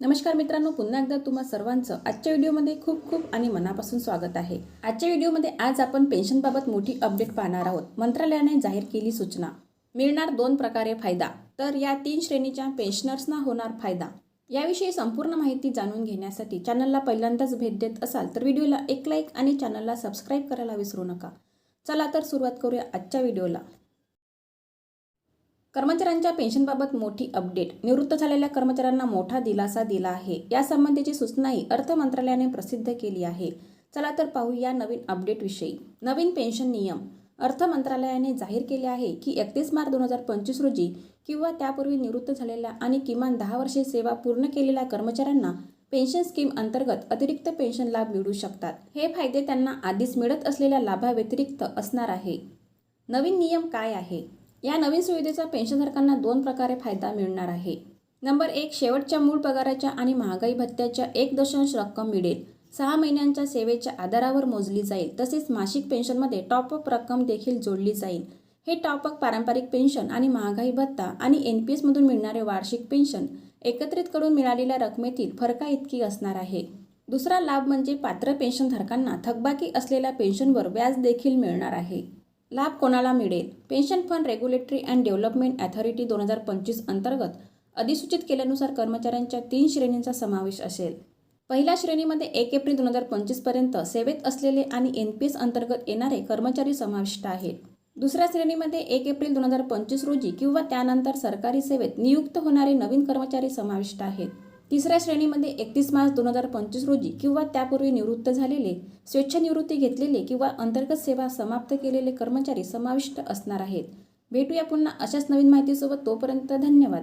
नमस्कार मित्रांनो पुन्हा एकदा तुम्हा सर्वांचं आजच्या व्हिडिओमध्ये खूप खूप आणि मनापासून स्वागत आहे. आजच्या व्हिडिओमध्ये आज आपण पेन्शनबाबत मोठी अपडेट पाहणार आहोत. मंत्रालयाने जाहीर केली सूचना. मिळणार दोन प्रकारे फायदा. तर या तीन श्रेणीच्या पेन्शनर्सना होणार फायदा. याविषयी संपूर्ण माहिती जाणून घेण्यासाठी चॅनलला पहिल्यांदाच भेट देत असाल तर व्हिडिओला एक लाईक आणि चॅनलला सबस्क्राईब करायला विसरू नका. चला तर सुरुवात करूया आजच्या व्हिडिओला. कर्मचाऱ्यांच्या पेन्शनबाबत मोठी अपडेट. निवृत्त झालेल्या कर्मचाऱ्यांना मोठा दिलासा दिला आहे. यासंबंधीची सूचनाही अर्थ मंत्रालयाने प्रसिद्ध केली आहे. चला तर पाहू या नवीन अपडेटविषयी नवीन पेन्शन नियम. अर्थ मंत्रालयाने जाहीर केले आहे की एकतीस मार्च दोन हजार पंचवीस रोजी किंवा त्यापूर्वी निवृत्त झालेल्या आणि किमान दहा वर्षे सेवा पूर्ण केलेल्या कर्मचाऱ्यांना पेन्शन स्कीम अंतर्गत अतिरिक्त पेन्शन लाभ मिळू शकतात. हे फायदे त्यांना आधीच मिळत असलेल्या लाभाव्यतिरिक्त असणार आहे. नवीन नियम काय आहे? या नवीन सुविधेचा पेन्शनधारकांना दोन प्रकारे फायदा मिळणार आहे. नंबर एक शेवटच्या मूळ पगाराच्या आणि महागाई भत्त्याच्या एक दशांश रक्कम मिळेल. सहा महिन्यांच्या सेवेच्या आधारावर मोजली जाईल. तसेच मासिक पेन्शनमध्ये टॉपअप रक्कम देखील जोडली जाईल. हे टॉपअप पारंपरिक पेन्शन आणि महागाई भत्ता आणि एन पी एसमधून मिळणारे वार्षिक पेन्शन एकत्रितकडून मिळालेल्या रकमेतील फरका इतकी असणार आहे. दुसरा लाभ म्हणजे पात्र पेन्शनधारकांना थकबाकी असलेल्या पेन्शनवर व्याज देखील मिळणार आहे. लाभ कोणाला मिळेल? Pension fund regulatory and development authority दोन हजार पंचवीस अंतर्गत अधिसूचित केल्यानुसार कर्मचाऱ्यांच्या तीन श्रेणींचा समावेश असेल. पहिल्या श्रेणीमध्ये एक एप्रिल दोन हजार पंचवीसपर्यंत सेवेत असलेले आणि एन पी एस अंतर्गत येणारे कर्मचारी समाविष्ट आहेत. दुसऱ्या श्रेणीमध्ये एक एप्रिल दोन हजार पंचवीस रोजी किंवा त्यानंतर सरकारी सेवेत नियुक्त होणारे नवीन कर्मचारी समाविष्ट आहेत. तिसऱ्या श्रेणीमध्ये एकतीस मार्च दोन हजार पंचवीस रोजी किंवा त्यापूर्वी निवृत्त झालेले स्वेच्छानिवृत्ती घेतलेले किंवा अंतर्गत सेवा समाप्त केलेले कर्मचारी समाविष्ट असणार आहेत. भेटूया पुन्हा अशाच नवीन माहितीसोबत तोपर्यंत धन्यवाद.